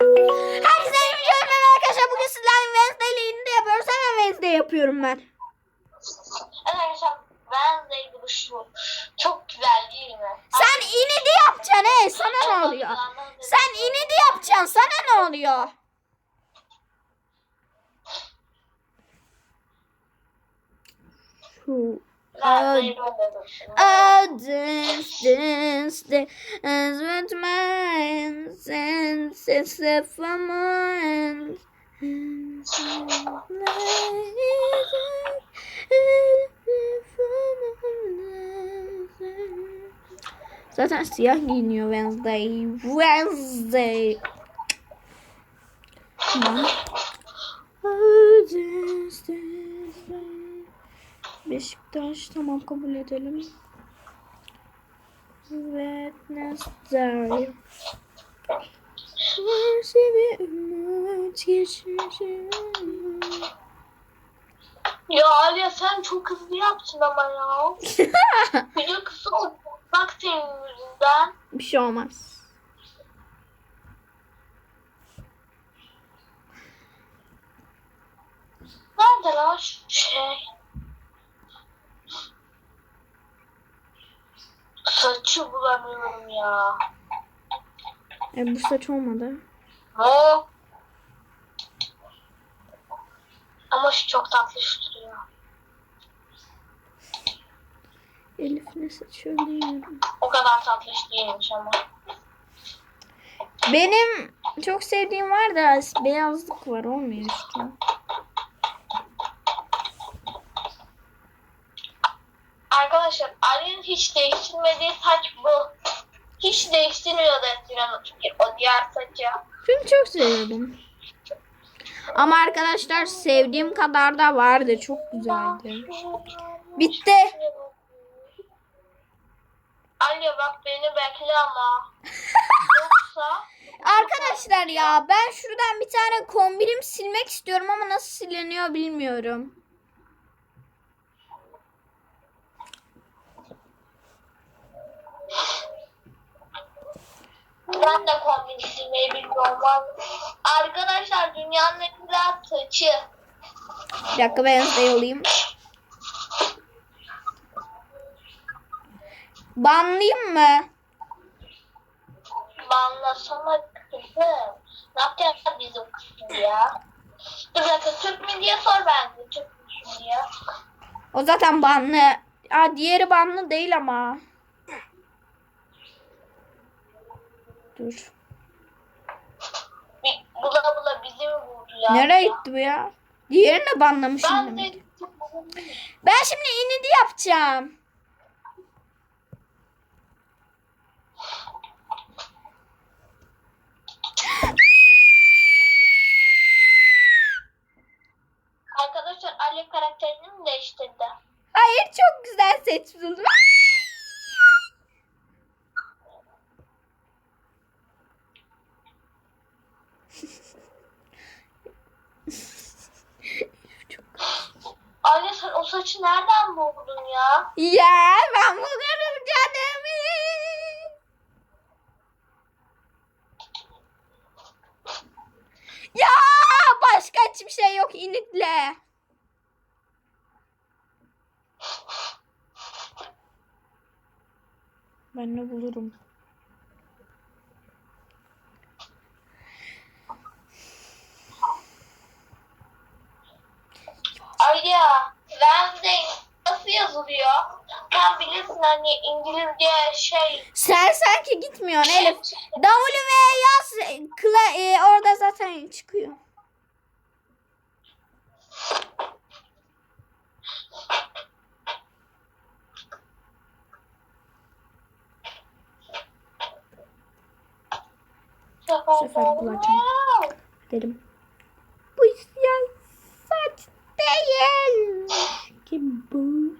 Herkese iyi günler arkadaşlar. Bugün sizlerle Wednesday ile yapıyoruz. Hemen Wednesday yapıyorum ben. Evet arkadaşlar Wednesday'di bu şu. Çok güzel değil mi? Sen inidi yapacaksın he. Sana ne oluyor? Sen inidi yapacaksın. Sana ne oluyor? Şu Uh, oh, dance, dance, dance with my hands and except for mine. Zaten siyah giyiniyor Wednesday. Wednesday. Beşiktaş tamam kabul edelim. Wednesday. Nasıl bir umut yaşayacağım. Ya Aliye sen çok hızlı yaptın ama ya. Video kısa oldu. Bak senin yüzünden. Bir şey olmaz. Nerede lan şey? Saçı bulamıyorum ya. E, bu saç olmadı. Ne? Ama şu çok tatlı duruyor. Elif ne saç bilmiyorum. O kadar tatlı değilmiş ama. Benim çok sevdiğim var da beyazlık var olmuyor işte. Arkadaşlar Ali'nin hiç değiştirmediği saç bu. Hiç değiştirmiyordu eskiden o- o diğer saçı. Çünkü çok seviyordum. Ama arkadaşlar sevdiğim kadar da vardı. Çok güzeldi. Bitti. Ali bak beni bekle ama. Yoksa Arkadaşlar ya ben şuradan bir tane kombinim silmek istiyorum ama nasıl siliniyor bilmiyorum. Ben de kombin silmeyi bilmiyorum. Arkadaşlar dünyanın en güzel saçı. Bir dakika ben size yollayayım. Banlayayım mı? Banlasana kızım. Ne yapacağız bizim kızım ya? Dur dakika Türk mü diye sor bence. Türk mü diye. O zaten banlı. Aa, diğeri banlı değil ama. Dur. Bir, bula bula bizi mi vurdu ya? Nereye gitti bu ya? Diğerini de banlamışım Ben demek. de Ben şimdi inidi yapacağım. Arkadaşlar Ali karakterini mi değiştirdi? Hayır çok güzel seç buldum. Ali saçı nereden buldun ya? Ya ben bulurum canımı. Ya başka hiçbir şey yok inikle. Ben ne bulurum. Ali Wednesday nasıl yazılıyor? Sen bilirsin hani İngilizce şey. Sen sanki gitmiyorsun Elif. W yaz kla, e, orada zaten çıkıyor. sefer bulacağım. Dedim. Bu siyah saç değil. Kim bu?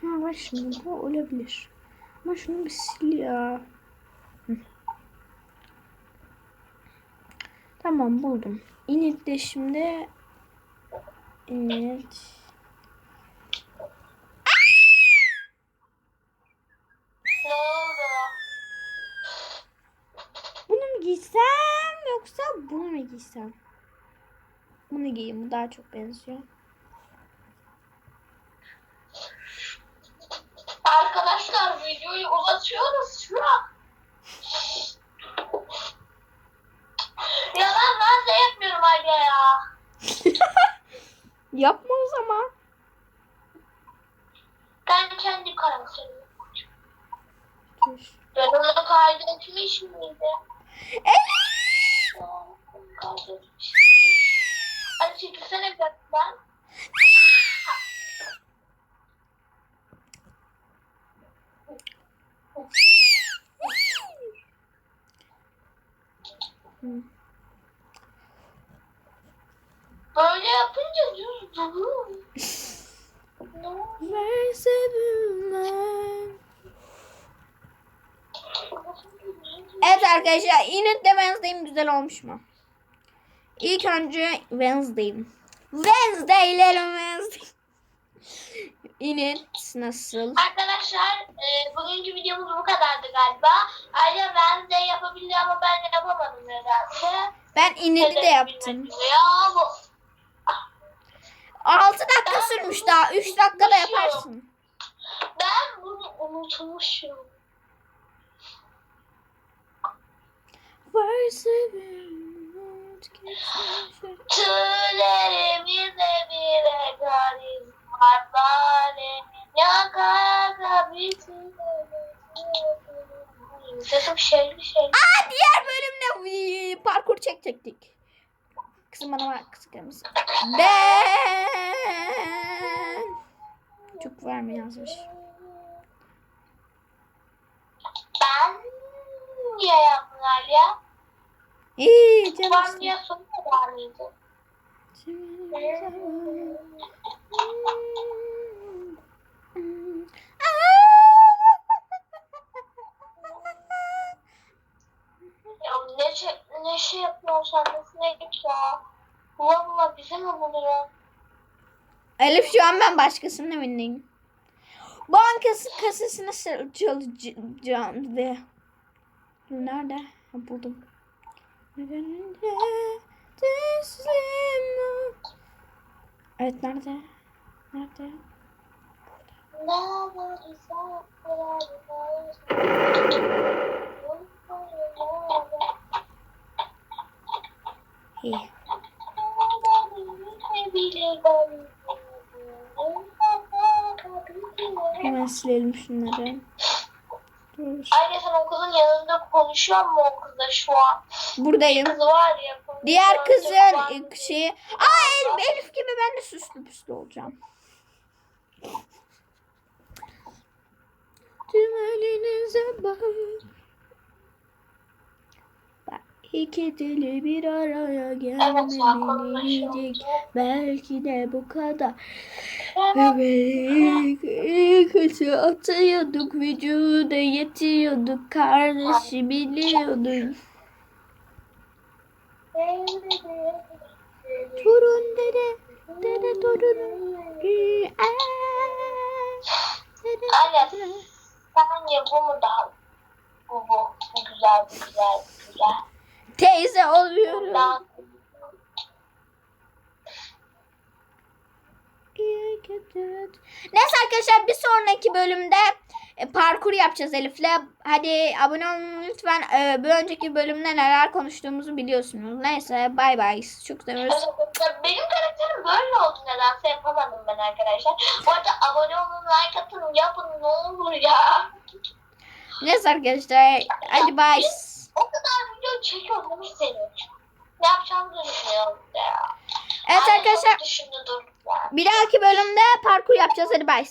Ha var şimdi bu olabilir. Ama şunu bir sil ya. Tamam buldum. İnit de şimdi İnit. Ne oldu? Bu ne giysem yoksa bunu mu giysem? Bunu giyeyim. Bu daha çok benziyor. Arkadaşlar videoyu uzatıyoruz şu an. Ya ben, ben de yapmıyorum Alya ya. Yapma o zaman. Ben kendi söylüyorum. Dur. Ben onu kaydetmiş miydim? Evet. Kaydetmiş miydim? Hadi çekilsene bir ben. Hı. Böyle yapınca düz bilmem. Evet arkadaşlar Init de Wednesday'im güzel olmuş mu? İlk önce Wednesday'im. Wednesday'lerim Wednesday. Init nasıl? Arkadaşlar e, bugünkü videomuz bu kadardı galiba. Ayrıca ben de yapabildi ama ben de yapamadım nedense. Ben Init'i de yaptım. Ya bu 6 dakika sürmüş daha. 3 dakikada yaparsın. ben bunu unutmuşum. Verse bilmem. Sesim şeyli şeyli. Aa diğer bölümde parkur çekecektik. Kızım bana bak kızım mısın? Ben çok verme yazmış. Ben niye yaptın Alya? İyi Ben canım. niye sonu var mıydı? Ya ne şey, ne nesine git ya. Valla bize mi buluyor? Elif şu an ben başkasının evindeyim. Bankası kasasını çalacağım ve nerede? Ha, buldum. Evet nerede? Nerede? Ne İyi. Hemen silelim şunları. Dur. Ayrıca sen o kızın yanında konuşuyor mu o kızla şu an? Buradayım. Kız var ya. Diğer kızın var. şeyi. Aa Elif, Elif gibi ben de süslü püslü olacağım. Tüm elinize bak. İki dili bir araya konuşuyor. Belki de bu kadar. Evet, kötü atıyorduk, vücuda yetiyorduk, kardeşi biliyorduk. Torun dede, dede torun. Aynen. Bence bu mu daha bu bu güzel güzel güzel. Teyze oluyorum. Daha Neyse arkadaşlar bir sonraki bölümde e, parkur yapacağız Elif'le. Hadi abone olun lütfen. E, bir önceki bölümde neler konuştuğumuzu biliyorsunuz. Neyse bay bay. Çok seviyoruz. Benim karakterim böyle oldu nedense yapamadım ben arkadaşlar. Bu arada abone olun, like atın, yapın ne olur ya. Neyse arkadaşlar. Hadi bay. O kadar video çekiyorum senin? Ne yapacağımızı düşünüyorum ya. Evet Ay, arkadaşlar bir dahaki bölümde parkur yapacağız. Hadi bay.